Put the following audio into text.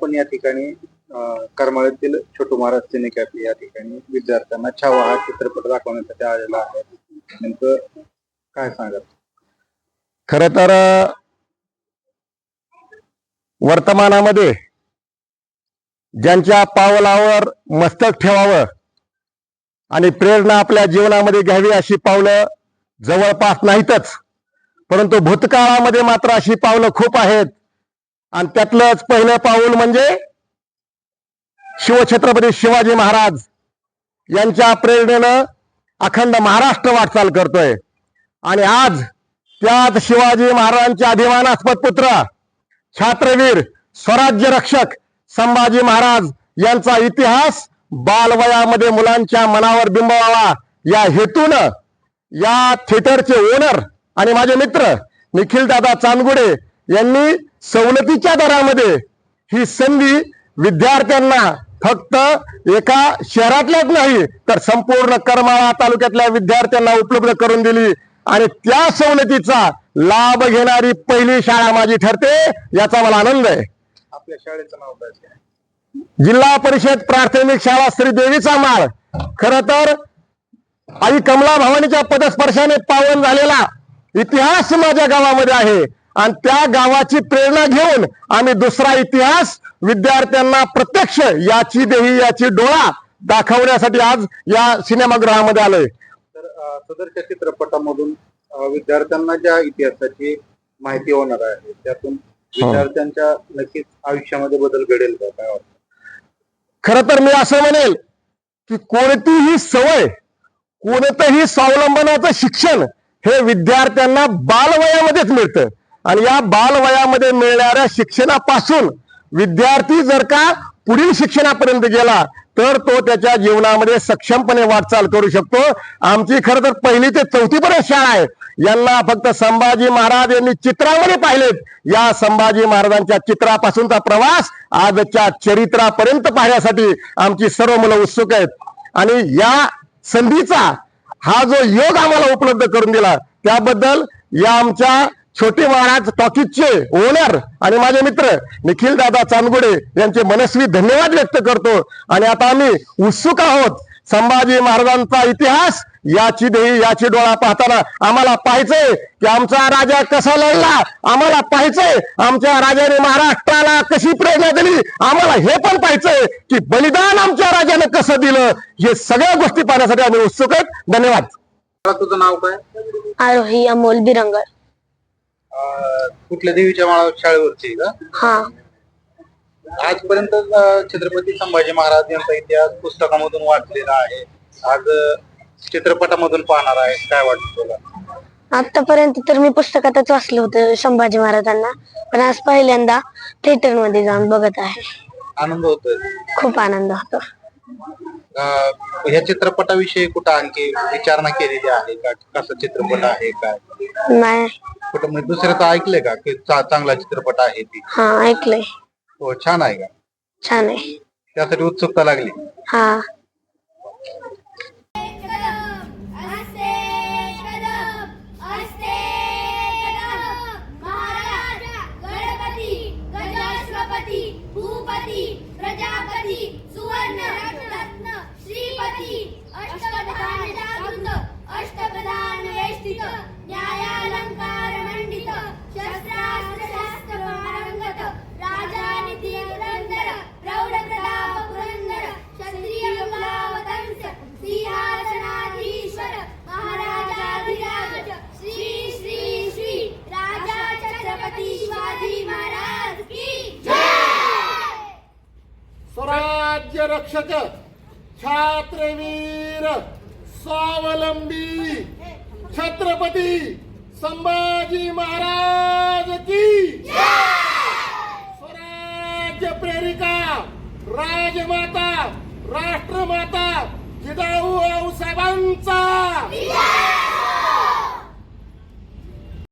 आपण या ठिकाणी करमाळ्यातील छोटू महाराज सिनेकॅफे या ठिकाणी विद्यार्थ्यांना छावा हा चित्रपट दाखवण्यासाठी आलेला आहे. नेमकं काय सांगत खर तर वर्तमानामध्ये ज्यांच्या पावलावर मस्तक ठेवावं आणि प्रेरणा आपल्या जीवनामध्ये घ्यावी अशी पावलं जवळपास नाहीतच परंतु भूतकाळामध्ये मात्र अशी पावलं खूप आहेत. आणि त्यातलंच पहिलं पाऊल म्हणजे शिवछत्रपती शिवाजी महाराज यांच्या प्रेरणेनं अखंड महाराष्ट्र वाटचाल करतोय. आणि आज त्यात शिवाजी महाराजांचे अभिमानास्पद पुत्र छात्रवीर स्वराज्य रक्षक संभाजी महाराज यांचा इतिहास बालवयामध्ये मुलांच्या मनावर बिंबवावा या हेतून या थिएटरचे ओनर आणि माझे मित्र निखिल दादा चांदगुडे यांनी सवलतीच्या दरामध्ये ही संधी विद्यार्थ्यांना फक्त एका शहरातल्याच नाही तर संपूर्ण करमाळा तालुक्यातल्या विद्यार्थ्यांना उपलब्ध करून दिली. आणि त्या सवलतीचा लाभ घेणारी पहिली शाळा माझी ठरते याचा मला आनंद आहे. आपल्या शाळेचं नाव काय? जिल्हा परिषद प्राथमिक शाळा श्री देवीचा माळ. खर तर आई कमला भवानीच्या पदस्पर्शाने पावन झालेला इतिहास माझ्या गावामध्ये आहे. आणि त्या गावाची प्रेरणा घेऊन आम्ही दुसरा इतिहास विद्यार्थ्यांना प्रत्यक्ष याची देही याची डोळा दाखवण्यासाठी आज या सिनेमागृहामध्ये आलोय. तर सदरच्या चित्रपटामधून विद्यार्थ्यांना ज्या इतिहासाची माहिती होणार आहे त्यातून विद्यार्थ्यांच्या नक्कीच आयुष्यामध्ये बदल घडेल का काय वाटतं? खर तर मी असं म्हणेल की कोणतीही सवय कोणतंही स्वावलंबनाचं शिक्षण हे विद्यार्थ्यांना बालवयामध्येच मिळतं. आणि या बालवयामध्ये मिळणाऱ्या शिक्षणापासून विद्यार्थी जर का पुढील शिक्षणापर्यंत गेला तर तो त्याच्या जीवनामध्ये सक्षमपणे वाटचाल करू शकतो. आमची खरं तर पहिली ते चौथीपर्यंत शाळा आहे. यांना फक्त संभाजी महाराज यांनी चित्रामध्ये पाहिलेत. या संभाजी महाराजांच्या चित्रापासूनचा प्रवास आजच्या चरित्रापर्यंत पाहण्यासाठी आमची सर्व मुलं उत्सुक आहेत. आणि या संधीचा हा जो योग आम्हाला उपलब्ध करून दिला त्याबद्दल या आमच्या छोटे महाराज टॉकीजचे ओनर आणि माझे मित्र निखिल दादा चांदगुडे यांचे मनस्वी धन्यवाद व्यक्त करतो. आणि आता आम्ही उत्सुक आहोत. संभाजी महाराजांचा इतिहास याची देही याची डोळा पाहताना आम्हाला पाहायचंय की आमचा राजा कसा लढला आम्हाला पाहायचंय आमच्या राजाने महाराष्ट्राला कशी प्रेरणा दिली आम्हाला हे पण पाहायचंय की बलिदान आमच्या राजाने कसं दिलं हे सगळ्या गोष्टी पाहण्यासाठी आम्ही उत्सुक आहेत. धन्यवाद. तुझं नाव काय? आरोही अमोल बिरंगर कुठल्या देवीच्या माळा शाळेवरची का? हा. आजपर्यंत छत्रपती संभाजी महाराज यांचा इतिहास पुस्तकामधून वाचलेला आहे. आज चित्रपटामधून पाहणार आहे. काय वाटतं तुला? आतापर्यंत तर मी पुस्तकातच वाचलं होतं संभाजी महाराजांना. पण आज पहिल्यांदा थिएटरमध्ये जाऊन बघत आहे. आनंद होतोय. खूप आनंद होतो. ह्या चित्रपटाविषयी कुठं आणखी विचारणा केलेली आहे का? कसा चित्रपट आहे काय? नाही. कुठं म्हणजे दुसऱ्याचं ऐकलंय का की चा- चांगला चित्रपट आहे ती? हा ऐकलंय. हो छान आहे का? छान आहे. त्यासाठी उत्सुकता लागली. हा. असते कदम असते कदम महाराज गणपती गजाश्वपती भूपती प्रजापती सुवर्ण रत्न श्रीपती अष्टप्रधान जागृत अष्टप्रधान वेष्टित न्यायालंकार मंडित शस्त्रास्त्र शास्त्र पारंगत राजानिधी पुरंदर प्रौढ प्रताप पुरंदर क्षत्रिय कुलावतंस सिंहासनाधीश्वर महाराजाधिराज श्री श्री श्री राजा छत्रपती शिवाजी महाराज की जय! स्वराज्य रक्षक छात्रवीर स्वावलंबी छत्रपती संभाजी महाराज की स्वराज्य प्रेरिका राजमाता राष्ट्रमाता जिदाऊ साहेबांचा.